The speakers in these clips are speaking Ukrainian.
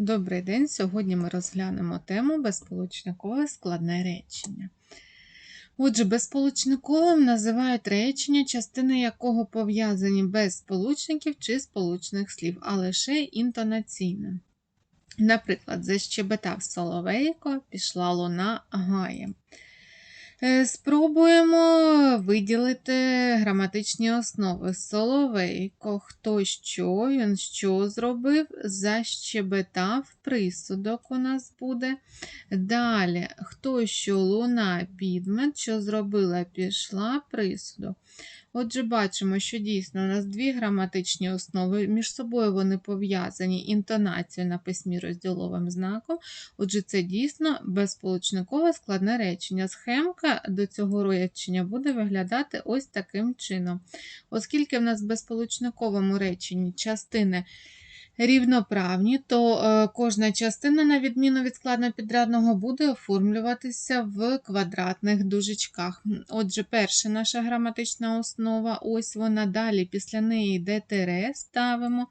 Добрий день! Сьогодні ми розглянемо тему безполучникове складне речення. Отже, безполучниковим називають речення, частини якого пов'язані без сполучників чи сполучних слів, а лише інтонаційно. Наприклад, защебетав соловейко, пішла луна гаєм. Е, Спробуємо виділити граматичні основи. Соловейко, хто що, він що зробив, защебетав, присудок у нас буде. Далі, хто що, луна, підмет, що зробила, пішла, присудок. Отже, бачимо, що дійсно у нас дві граматичні основи, між собою вони пов'язані інтонацією на письмі розділовим знаком. Отже, це дійсно безполучникове складне речення. Схемка до цього речення буде виглядати ось таким чином. Оскільки в нас в безполучниковому реченні частини рівноправні, то е, кожна частина, на відміну від складнопідрядного, буде оформлюватися в квадратних дужечках. Отже, перша наша граматична основа, ось вона. Далі після неї йде тире, ставимо.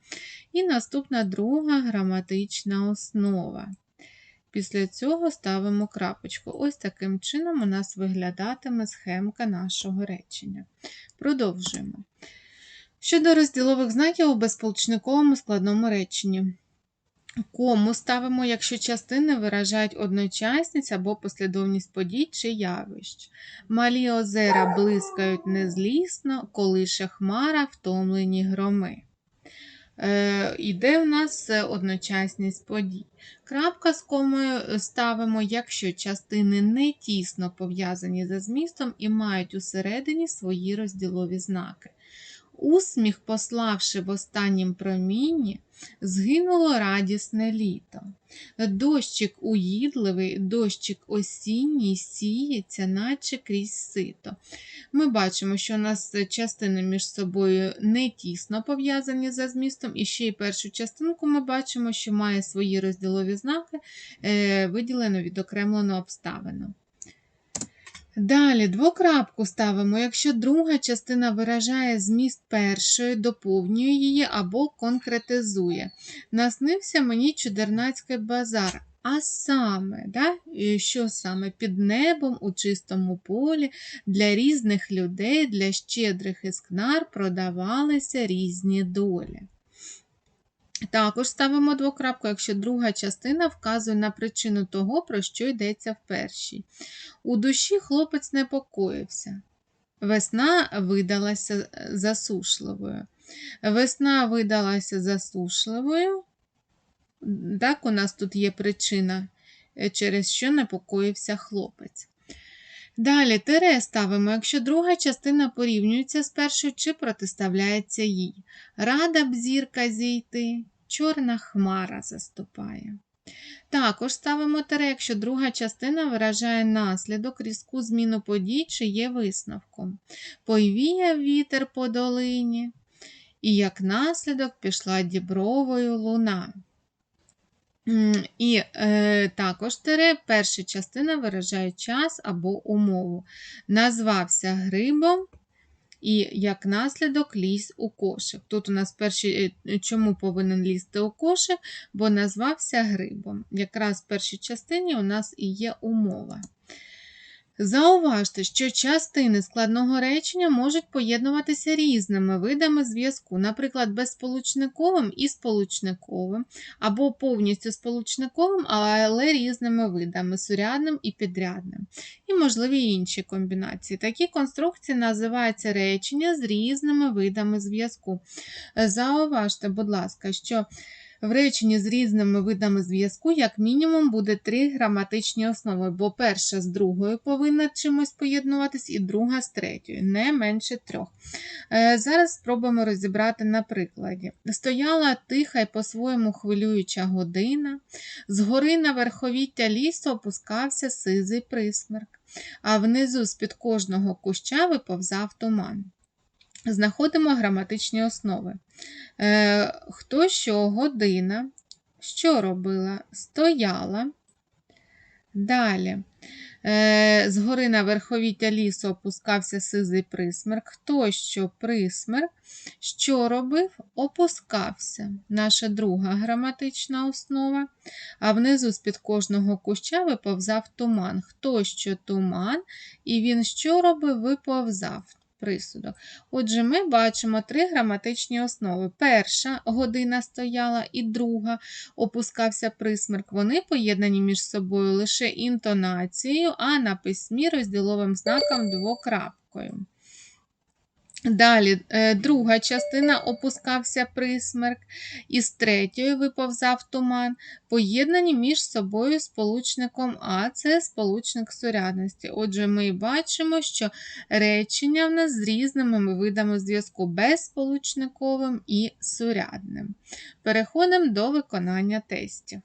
І наступна друга граматична основа. Після цього ставимо крапочку. Ось таким чином у нас виглядатиме схемка нашого речення. Продовжуємо. Щодо розділових знаків у безполучниковому складному реченні. Кому ставимо, якщо частини виражають одночасність або послідовність подій чи явищ. Малі озера блискають незлісно, колише хмара, втомлені громи. Е, Іде в нас одночасність подій. Крапка з комою ставимо, якщо частини не тісно пов'язані за змістом і мають усередині свої розділові знаки. Усміх, пославши в останнім промінні, згинуло радісне літо. Дощик уїдливий, дощик осінній сіється, наче крізь сито. Ми бачимо, що у нас частини між собою не тісно пов'язані за змістом, і ще й першу частинку ми бачимо, що має свої розділові знаки, е, виділено відокремлено обставину. Далі двокрапку ставимо, якщо друга частина виражає зміст першої, доповнює її або конкретизує. Наснився мені чудернацький базар. А саме, да? що саме під небом у чистому полі для різних людей, для щедрих іскнар продавалися різні долі. Також ставимо двокрапку, якщо друга частина вказує на причину того, про що йдеться в першій. У душі хлопець непокоївся. Весна видалася засушливою. Весна видалася засушливою. Так, у нас тут є причина, через що непокоївся хлопець. Далі тире ставимо, якщо друга частина порівнюється з першою чи протиставляється їй. Рада б зірка зійти, чорна хмара заступає. Також ставимо тире, якщо друга частина виражає наслідок, різку зміну подій чи є висновком. Повіяв вітер по долині, і як наслідок пішла дібровою луна. І е, також тире перша частина виражає час або умову. Назвався грибом і як наслідок ліз у кошик. Тут у нас перший, е, чому повинен лізти у кошик, бо назвався грибом. Якраз в першій частині у нас і є умова. Зауважте, що частини складного речення можуть поєднуватися різними видами зв'язку, наприклад, безсполучниковим і сполучниковим, або повністю сполучниковим, але різними видами сурядним і підрядним, і можливі інші комбінації. Такі конструкції називаються речення з різними видами зв'язку. Зауважте, будь ласка, що в реченні з різними видами зв'язку, як мінімум, буде три граматичні основи, бо перша з другою повинна чимось поєднуватись, і друга з третьою, не менше трьох. Е, зараз спробуємо розібрати на прикладі. Стояла тиха й по-своєму хвилююча година, згори на верховіття лісу опускався сизий присмерк, а внизу з-під кожного куща виповзав туман. Знаходимо граматичні основи. Е, Хто що година, що робила? Стояла. Далі. Е, Згори на верховіття лісу опускався сизий присмерк. Хто що присмерк? Що робив? Опускався. Наша друга граматична основа. А внизу з-під кожного куща виповзав туман. Хто що туман? І він що робив? Виповзав. Присудок. Отже, ми бачимо три граматичні основи. Перша година стояла, і друга опускався присмерк. Вони поєднані між собою лише інтонацією, а на письмі розділовим знаком двокрапкою. Далі, е, друга частина опускався присмерк, із третьої виповзав туман, поєднані між собою сполучником А, це сполучник сурядності. Отже, ми бачимо, що речення в нас з різними видами зв'язку безсполучниковим і сурядним. Переходимо до виконання тестів.